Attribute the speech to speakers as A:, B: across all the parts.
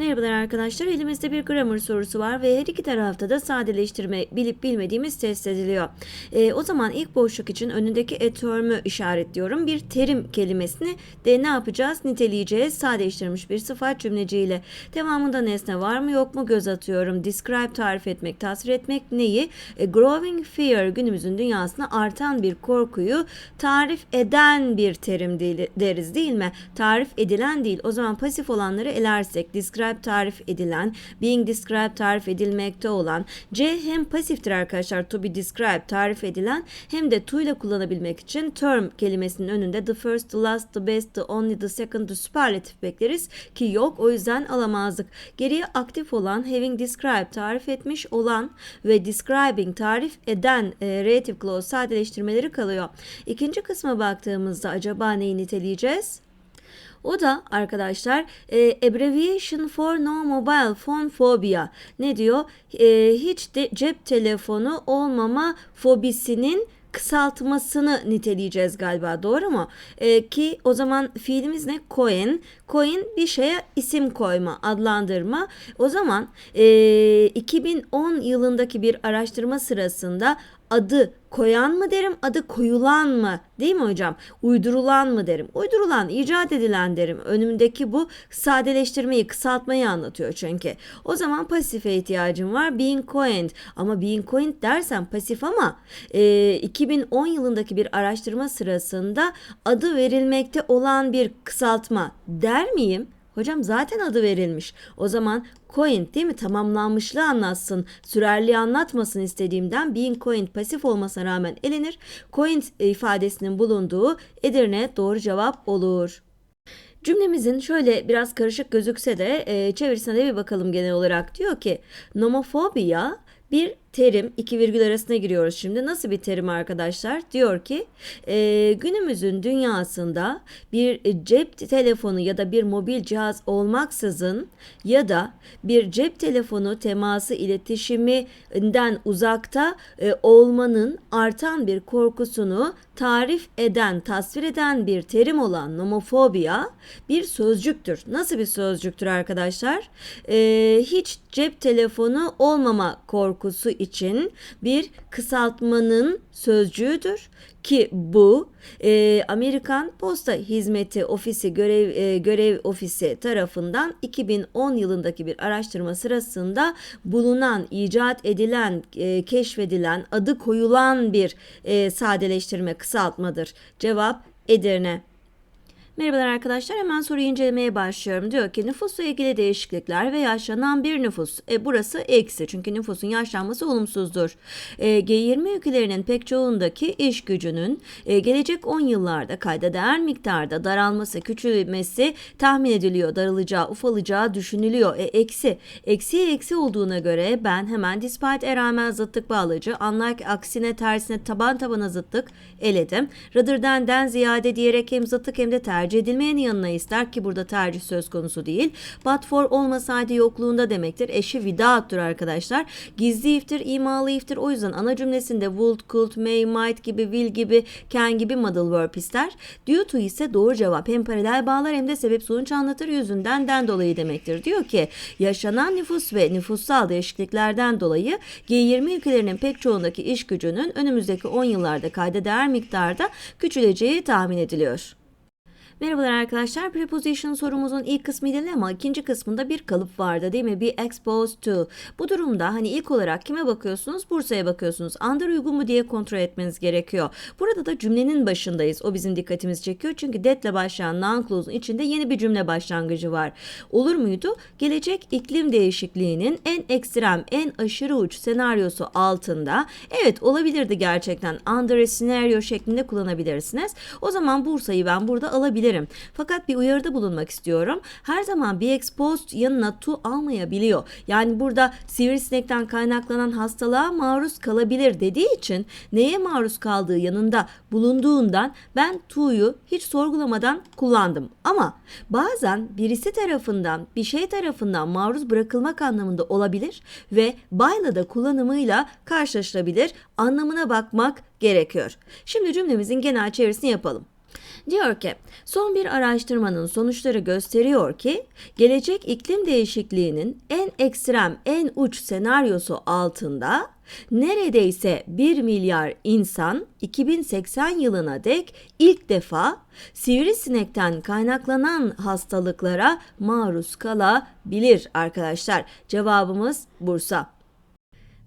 A: Merhabalar arkadaşlar. Elimizde bir grammar sorusu var ve her iki tarafta da sadeleştirme bilip bilmediğimiz test ediliyor. Ee, o zaman ilk boşluk için önündeki a işaretliyorum. Bir terim kelimesini de ne yapacağız? Niteleyeceğiz. Sadeleştirilmiş bir sıfat cümleciyle. Devamında nesne var mı yok mu göz atıyorum. Describe tarif etmek, tasvir etmek neyi? E, growing fear günümüzün dünyasına artan bir korkuyu tarif eden bir terim deriz değil mi? Tarif edilen değil. O zaman pasif olanları elersek describe tarif edilen, being described tarif edilmekte olan C hem pasiftir arkadaşlar to be described tarif edilen hem de to ile kullanabilmek için term kelimesinin önünde the first, the last, the best, the only, the second, the superlatif bekleriz ki yok o yüzden alamazdık. Geriye aktif olan having described tarif etmiş olan ve describing tarif eden e, relative clause sadeleştirmeleri kalıyor. İkinci kısma baktığımızda acaba neyi niteleyeceğiz? O da arkadaşlar e, abbreviation for no mobile phone phobia. Ne diyor? E, hiç de cep telefonu olmama fobisinin kısaltmasını niteleyeceğiz galiba doğru mu? E, ki o zaman fiilimiz ne? Coin. Coin bir şeye isim koyma, adlandırma. O zaman e, 2010 yılındaki bir araştırma sırasında adı koyan mı derim, adı koyulan mı? Değil mi hocam? Uydurulan mı derim? Uydurulan, icat edilen derim. Önümdeki bu sadeleştirmeyi, kısaltmayı anlatıyor çünkü. O zaman pasife ihtiyacım var. Being coined. Ama being coined dersen pasif ama e, 2010 yılındaki bir araştırma sırasında adı verilmekte olan bir kısaltma der miyim? Hocam zaten adı verilmiş. O zaman coin değil mi? Tamamlanmışlığı anlatsın. Sürerliği anlatmasın istediğimden being coined pasif olmasına rağmen elenir. Coined ifadesinin bulunduğu Edirne doğru cevap olur. Cümlemizin şöyle biraz karışık gözükse de e, çevirisine de bir bakalım genel olarak. Diyor ki nomofobia bir terim iki virgül arasına giriyoruz şimdi. Nasıl bir terim arkadaşlar? Diyor ki e, günümüzün dünyasında bir cep telefonu ya da bir mobil cihaz olmaksızın ya da bir cep telefonu teması iletişiminden uzakta e, olmanın artan bir korkusunu tarif eden, tasvir eden bir terim olan nomofobia bir sözcüktür. Nasıl bir sözcüktür arkadaşlar? E, hiç cep telefonu olmama korkusu için bir kısaltmanın sözcüğüdür ki bu e, Amerikan Posta Hizmeti Ofisi görev e, görev ofisi tarafından 2010 yılındaki bir araştırma sırasında bulunan, icat edilen, e, keşfedilen, adı koyulan bir e, sadeleştirme kısaltmadır. Cevap Edirne. Merhabalar arkadaşlar hemen soruyu incelemeye başlıyorum. Diyor ki nüfusla ilgili değişiklikler ve yaşlanan bir nüfus. E, burası eksi çünkü nüfusun yaşlanması olumsuzdur. E, G20 ülkelerinin pek çoğundaki iş gücünün e, gelecek 10 yıllarda kayda değer miktarda daralması, küçülmesi tahmin ediliyor. Daralacağı, ufalacağı düşünülüyor. E, eksi. Eksiye eksi olduğuna göre ben hemen despite erağmen zıttık bağlacı, unlike aksine tersine taban tabana zıttık eledim. Rather than den ziyade diyerek hem zıttık hem de tercih edilmeyen yanına ister ki burada tercih söz konusu değil. But for olmasaydı yokluğunda demektir. Eşi without'tur arkadaşlar. Gizli iftir, imalı iftir. O yüzden ana cümlesinde would, could, may, might gibi, will gibi, can gibi modal verb ister. Due to ise doğru cevap. Hem paralel bağlar hem de sebep sonuç anlatır yüzünden den dolayı demektir. Diyor ki yaşanan nüfus ve nüfussal değişikliklerden dolayı G20 ülkelerinin pek çoğundaki iş gücünün önümüzdeki 10 yıllarda kayda değer miktarda küçüleceği tahmin ediliyor. Merhabalar arkadaşlar. Preposition sorumuzun ilk kısmıydı ama ikinci kısmında bir kalıp vardı değil mi? Be exposed to. Bu durumda hani ilk olarak kime bakıyorsunuz? Bursa'ya bakıyorsunuz. Under uygun mu diye kontrol etmeniz gerekiyor. Burada da cümlenin başındayız. O bizim dikkatimizi çekiyor. Çünkü that'le başlayan noun clause'un içinde yeni bir cümle başlangıcı var. Olur muydu? Gelecek iklim değişikliğinin en ekstrem, en aşırı uç senaryosu altında. Evet olabilirdi gerçekten. Under a scenario şeklinde kullanabilirsiniz. O zaman Bursa'yı ben burada alabilirim olabilirim. Fakat bir uyarıda bulunmak istiyorum. Her zaman bir exposed yanına to almayabiliyor. Yani burada sivrisinekten kaynaklanan hastalığa maruz kalabilir dediği için neye maruz kaldığı yanında bulunduğundan ben to'yu hiç sorgulamadan kullandım. Ama bazen birisi tarafından bir şey tarafından maruz bırakılmak anlamında olabilir ve by'la da kullanımıyla karşılaşılabilir anlamına bakmak gerekiyor. Şimdi cümlemizin genel çevirisini yapalım. Diyor ki son bir araştırmanın sonuçları gösteriyor ki gelecek iklim değişikliğinin en ekstrem en uç senaryosu altında neredeyse 1 milyar insan 2080 yılına dek ilk defa sivrisinekten kaynaklanan hastalıklara maruz kalabilir arkadaşlar. Cevabımız Bursa.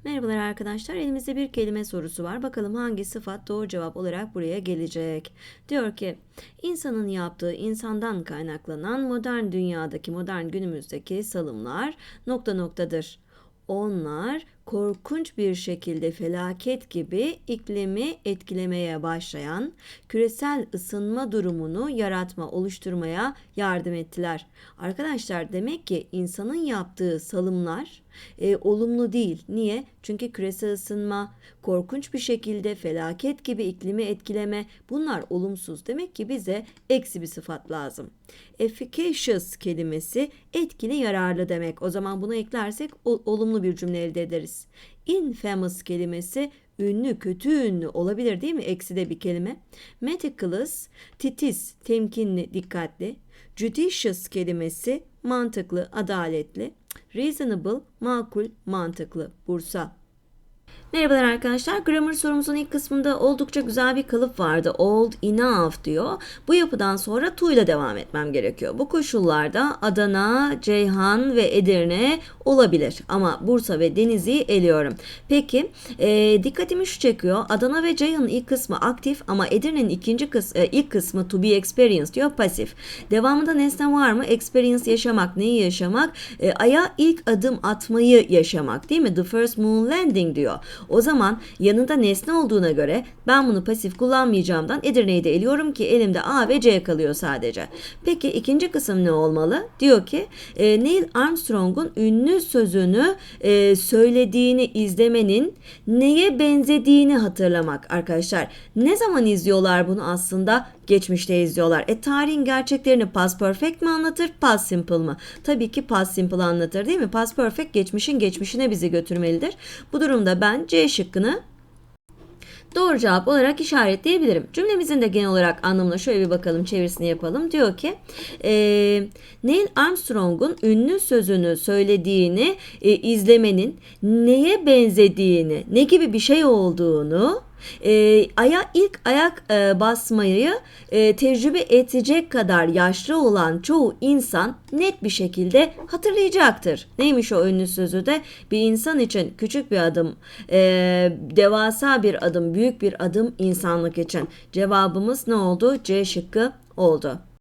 A: Merhabalar arkadaşlar. Elimizde bir kelime sorusu var. Bakalım hangi sıfat doğru cevap olarak buraya gelecek. Diyor ki insanın yaptığı insandan kaynaklanan modern dünyadaki modern günümüzdeki salımlar nokta noktadır. Onlar korkunç bir şekilde felaket gibi iklimi etkilemeye başlayan küresel ısınma durumunu yaratma, oluşturmaya yardım ettiler. Arkadaşlar demek ki insanın yaptığı salımlar e, olumlu değil. Niye? Çünkü küresel ısınma, korkunç bir şekilde felaket gibi iklimi etkileme bunlar olumsuz. Demek ki bize eksi bir sıfat lazım. Efficacious kelimesi etkili yararlı demek. O zaman bunu eklersek o- olumlu bir cümle elde ederiz. Infamous kelimesi ünlü, kötü ünlü olabilir değil mi? Eksi de bir kelime. Meticulous, titiz, temkinli, dikkatli. Judicious kelimesi mantıklı, adaletli. Reasonable, makul, mantıklı. Bursa. Merhabalar arkadaşlar. Grammar sorumuzun ilk kısmında oldukça güzel bir kalıp vardı. Old enough diyor. Bu yapıdan sonra to ile devam etmem gerekiyor. Bu koşullarda Adana, Ceyhan ve Edirne olabilir. Ama Bursa ve Denizli'yi eliyorum. Peki e, dikkatimi şu çekiyor. Adana ve Ceyhan'ın ilk kısmı aktif ama Edirne'nin ikinci kıs e, ilk kısmı to be experienced diyor pasif. Devamında nesne var mı? Experience yaşamak. Neyi yaşamak? E, aya ilk adım atmayı yaşamak değil mi? The first moon landing diyor. O zaman yanında nesne olduğuna göre ben bunu pasif kullanmayacağımdan Edirne'yi de eliyorum ki elimde A ve C kalıyor sadece. Peki ikinci kısım ne olmalı? Diyor ki e, Neil Armstrong'un ünlü sözünü e, söylediğini izlemenin neye benzediğini hatırlamak arkadaşlar. Ne zaman izliyorlar bunu aslında? Geçmişte izliyorlar. E tarihin gerçeklerini past perfect mi anlatır, past simple mı? Tabii ki past simple anlatır değil mi? Past perfect geçmişin geçmişine bizi götürmelidir. Bu durumda ben C şıkkını doğru cevap olarak işaretleyebilirim. Cümlemizin de genel olarak anlamına şöyle bir bakalım çevirisini yapalım. Diyor ki e, Neil Armstrong'un ünlü sözünü söylediğini e, izlemenin neye benzediğini, ne gibi bir şey olduğunu e, aya ilk ayak e, basmayı e, tecrübe edecek kadar yaşlı olan çoğu insan net bir şekilde hatırlayacaktır. Neymiş o ünlü sözü de bir insan için küçük bir adım, e, devasa bir adım, büyük bir adım insanlık için. Cevabımız ne oldu? C şıkkı oldu.